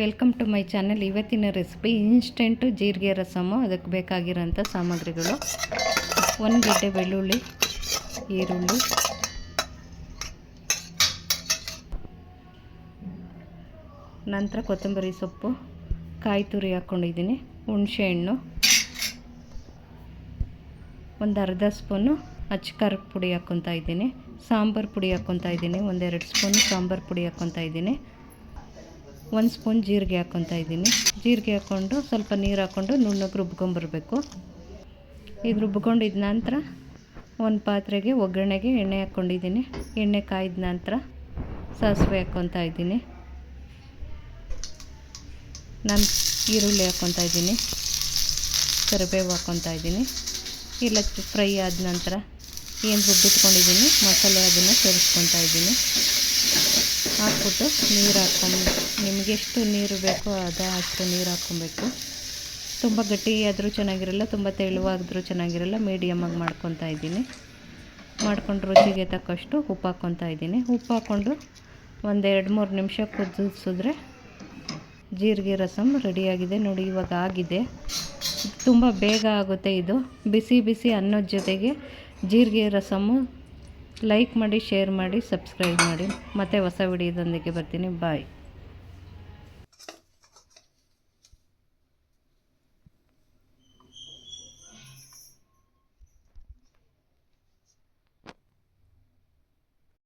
Welcome to my channel. ಇವತ್ತಿನ recipe instant ಜೀರಿಗೆ ರಸಮು, ಅದಕ್ಕೆ ಬೇಕಾಗಿರೋಂಥ ಸಾಮಗ್ರಿಗಳು. ಒಂದು ಗಡ್ಡೆ ಬೆಳ್ಳುಳ್ಳಿ, ಈರುಳ್ಳಿ. ನಂತರ ಕೊತ್ತಂಬರಿ ಸೊಪ್ಪು, ಕಾಯಿ ತುರಿ ಹಾಕ್ಕೊಂಡಿದ್ದೀನಿ ಹುಣಸೆಹಣ್ಣು ಒಂದು ಅರ್ಧ ಸ್ಪೂನು ಅಚ್ಚಕಾರ ಪುಡಿ ಹಾಕ್ಕೊತಾ ಇದ್ದೀನಿ. ಸಾಂಬಾರು ಪುಡಿ ಹಾಕ್ಕೊತಾ ಇದ್ದೀನಿ, ಒಂದೆರಡು ಸ್ಪೂನು ಸಾಂಬಾರು ಪುಡಿ ಹಾಕ್ಕೊತಾ ಇದ್ದೀನಿ. ಒಂದು ಸ್ಪೂನ್ ಜೀರಿಗೆ ಹಾಕ್ಕೊತಾ ಇದ್ದೀನಿ. ಜೀರಿಗೆ ಹಾಕ್ಕೊಂಡು ಸ್ವಲ್ಪ ನೀರು ಹಾಕ್ಕೊಂಡು ನುಣ್ಣಗೆ ರುಬ್ಕೊಂಬರ್ಬೇಕು. ಇದು ರುಬ್ಕೊಂಡಿದ ನಂತರ ಒಂದು ಪಾತ್ರೆಗೆ ಒಗ್ಗರಣೆಗೆ ಎಣ್ಣೆ ಹಾಕ್ಕೊಂಡಿದ್ದೀನಿ. ಎಣ್ಣೆ ಕಾಯ್ದ ನಂತರ ಸಾಸಿವೆ ಹಾಕ್ಕೊತಾ ಇದ್ದೀನಿ. ನಾನು ಈರುಳ್ಳಿ ಹಾಕ್ಕೊತಾ ಇದ್ದೀನಿ. ಕರಿಬೇವು ಹಾಕ್ಕೊತಾ ಇದ್ದೀನಿ. ಇಲ್ಲ, ಫ್ರೈ ಆದ ನಂತರ ಏನು ರುಬ್ಬಿಟ್ಕೊಂಡಿದ್ದೀನಿ, ಮಸಾಲೆ ಅದನ್ನು ಸೇರಿಸ್ಕೊತಾ ಇದ್ದೀನಿ. ಹಾಕ್ಬಿಟ್ಟು ನೀರು ಹಾಕ್ಕೊಂಡು, ನಿಮಗೆ ಎಷ್ಟು ನೀರು ಬೇಕೋ ಅದು ಅಷ್ಟು ನೀರು ಹಾಕ್ಕೊಬೇಕು. ತುಂಬ ಗಟ್ಟಿಯಾದರೂ ಚೆನ್ನಾಗಿರಲ್ಲ, ತುಂಬ ತೆಳುವಾದರೂ ಚೆನ್ನಾಗಿರಲ್ಲ ಮೀಡಿಯಮ್ಮಾಗಿ ಮಾಡ್ಕೊತಾ ಇದ್ದೀನಿ. ಮಾಡ್ಕೊಂಡು ರುಚಿಗೆ ತಕ್ಕಷ್ಟು ಉಪ್ಪು ಹಾಕ್ಕೊತಾ ಇದ್ದೀನಿ. ಉಪ್ಪು ಹಾಕ್ಕೊಂಡು ಒಂದು ಎರಡು ಮೂರು ನಿಮಿಷ ಕುದಿಸಿದ್ರೆ ಜೀರಿಗೆ ರಸಮ್ ರೆಡಿಯಾಗಿದೆ. ನೋಡಿ, ಇವಾಗ ಆಗಿದೆ. ತುಂಬ ಬೇಗ ಆಗುತ್ತೆ ಇದು. ಬಿಸಿ ಬಿಸಿ ಅನ್ನದ ಜೊತೆಗೆ ಜೀರಿಗೆ ರಸಮ್ಮು ಲೈಕ್ ಮಾಡಿ ಶೇರ್ ಮಾಡಿ ಸಬ್ಸ್ಕ್ರೈಬ್ ಮಾಡಿ. ಮತ್ತೆ ಹೊಸ ವಿಡಿಯೋದೊಂದಿಗೆ ಬರ್ತೀನಿ. ಬಾಯ್